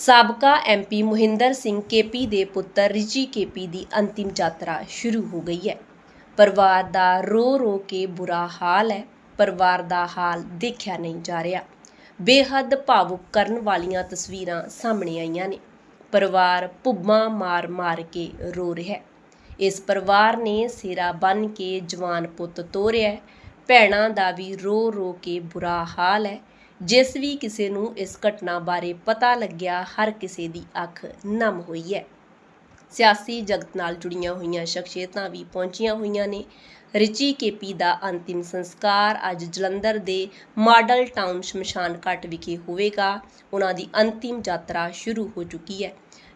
ਸਾਬਕਾ MP Mohinder Singh KP ਦੇ ਪੁੱਤਰ ਰਿਚੀ ਕੇਪੀ ਦੀ ਅੰਤਿਮ ਯਾਤਰਾ ਸ਼ੁਰੂ ਹੋ ਗਈ ਹੈ। ਪਰਿਵਾਰ ਦਾ ਰੋ ਰੋ ਕੇ ਬੁਰਾ ਹਾਲ ਹੈ। ਪਰਿਵਾਰ ਦਾ ਹਾਲ ਦੇਖਿਆ ਨਹੀਂ ਜਾ ਰਿਹਾ। ਬੇਹੱਦ ਭਾਵੁਕ ਕਰਨ ਵਾਲੀਆਂ ਤਸਵੀਰਾਂ ਸਾਹਮਣੇ ਆਈਆਂ ਨੇ। ਪਰਿਵਾਰ ਭੁੱਬਾਂ ਮਾਰ-ਮਾਰ ਕੇ ਰੋ ਰਿਹਾ ਹੈ। ਇਸ ਪਰਿਵਾਰ ਨੇ ਸਿਰਾ ਬੰਨ ਕੇ ਜਵਾਨ ਪੁੱਤ ਤੋਰਿਆ ਭੈਣਾਂ ਦਾ ਵੀ ਰੋ ਰੋ ਕੇ ਬੁਰਾ ਹਾਲ ਹੈ। ਜਿਸ ਵੀ ਕਿਸੇ ਨੂੰ ਇਸ ਘਟਨਾ ਬਾਰੇ ਪਤਾ ਲੱਗਿਆ, ਹਰ ਕਿਸੇ ਦੀ ਅੱਖ ਨਮ ਹੋਈ ਹੈ। ਸਿਆਸੀ ਜਗਤ ਨਾਲ ਜੁੜੀਆਂ ਹੋਈਆਂ ਸ਼ਖਸੀਅਤਾਂ ਵੀ ਪਹੁੰਚੀਆਂ ਹੋਈਆਂ ਨੇ। ਰਿਚੀ ਕੇਪੀ ਦਾ ਅੰਤਿਮ ਸੰਸਕਾਰ ਅੱਜ ਜਲੰਧਰ ਦੇ ਮਾਡਲ ਟਾਊਨ ਸ਼ਮਸ਼ਾਨ ਘਾਟ ਵਿਖੇ ਹੋਵੇਗਾ। ਉਹਨਾਂ ਦੀ ਅੰਤਿਮ ਯਾਤਰਾ ਸ਼ੁਰੂ ਹੋ ਚੁੱਕੀ ਹੈ।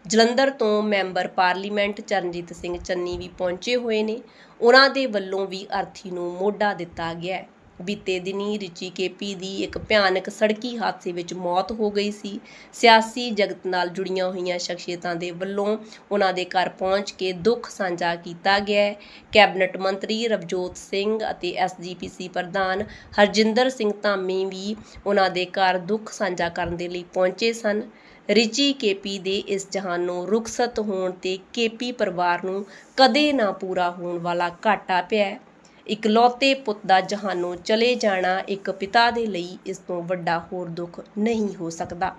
ਜਲੰਧਰ ਤੋਂ ਮੈਂਬਰ ਪਾਰਲੀਮੈਂਟ ਚਰਨਜੀਤ ਸਿੰਘ ਚੰਨੀ ਵੀ ਪਹੁੰਚੇ ਹੋਏ ਨੇ। ਉਹਨਾਂ ਦੇ ਵੱਲੋਂ ਵੀ ਅਰਥੀ ਨੂੰ ਮੋਢਾ ਦਿੱਤਾ ਗਿਆ ਹੈ। ਬੀਤੇ ਦਿਨੀ ਰਿਚੀ ਕੇਪੀ ਦੀ ਇੱਕ ਭਿਆਨਕ ਸੜਕੀ ਹਾਦਸੇ ਵਿੱਚ ਮੌਤ ਹੋ ਗਈ ਸੀ। ਸਿਆਸੀ ਜਗਤ ਨਾਲ ਜੁੜੀਆਂ ਹੋਈਆਂ ਸ਼ਖਸੀਅਤਾਂ ਦੇ ਵੱਲੋਂ ਉਹਨਾਂ ਦੇ ਘਰ ਪਹੁੰਚ ਕੇ ਦੁੱਖ ਸਾਂਝਾ ਕੀਤਾ ਗਿਆ ਹੈ। ਕੈਬਨਿਟ ਮੰਤਰੀ ਰਵਜੋਤ ਸਿੰਘ ਅਤੇ ਐਸਜੀਪੀਸੀ ਪ੍ਰਧਾਨ ਹਰਜਿੰਦਰ ਸਿੰਘ ਧਾਮੀ ਵੀ ਉਹਨਾਂ ਦੇ ਘਰ ਦੁੱਖ ਸਾਂਝਾ ਕਰਨ ਦੇ ਲਈ ਪਹੁੰਚੇ ਸਨ। ਰਿਚੀ ਕੇਪੀ ਦੇ ਇਸ ਜਹਾਨੋਂ ਰੁਖਸਤ ਹੋਣ ਤੇ ਕੇਪੀ ਪਰਿਵਾਰ ਨੂੰ ਕਦੇ ਨਾ ਪੂਰਾ ਹੋਣ ਵਾਲਾ ਘਾਟਾ ਪਿਆ ਇਕਲੌਤੇ ਪੁੱਤ ਦਾ ਜਹਾਨੋਂ ਚਲੇ ਜਾਣਾ ਇੱਕ ਪਿਤਾ ਦੇ ਲਈ ਇਸ ਤੋਂ ਵੱਡਾ ਹੋਰ ਦੁੱਖ ਨਹੀਂ ਹੋ ਸਕਦਾ।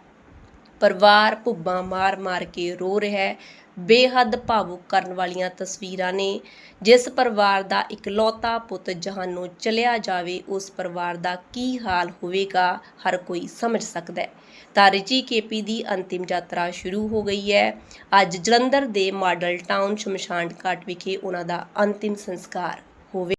ਪਰਿਵਾਰ ਭੁੱਬਾਂ ਮਾਰ-ਮਾਰ ਕੇ ਰੋ ਰਿਹਾ ਹੈ। ਬੇਹੱਦ ਭਾਵੁਕ ਕਰਨ ਵਾਲੀਆਂ ਤਸਵੀਰਾਂ ਨੇ। ਜਿਸ ਪਰਿਵਾਰ ਦਾ ਇਕਲੌਤਾ ਪੁੱਤ ਜਹਾਨੋਂ ਚਲਿਆ ਜਾਵੇ, ਉਸ ਪਰਿਵਾਰ ਦਾ ਕੀ ਹਾਲ ਹੋਵੇਗਾ, ਹਰ ਕੋਈ ਸਮਝ ਸਕਦਾ ਹੈ। ਤਾਂ ਰਿਚੀ ਕੇਪੀ ਦੀ ਅੰਤਿਮ ਯਾਤਰਾ ਸ਼ੁਰੂ ਹੋ ਗਈ ਹੈ। ਅੱਜ ਜਲੰਧਰ ਦੇ ਮਾਡਲ ਟਾਊਨ ਸ਼ਮਸ਼ਾਨ ਘਾਟ ਵਿਖੇ ਉਹਨਾਂ ਦਾ ਅੰਤਿਮ ਸੰਸਕਾਰ ਹੋਵੇ।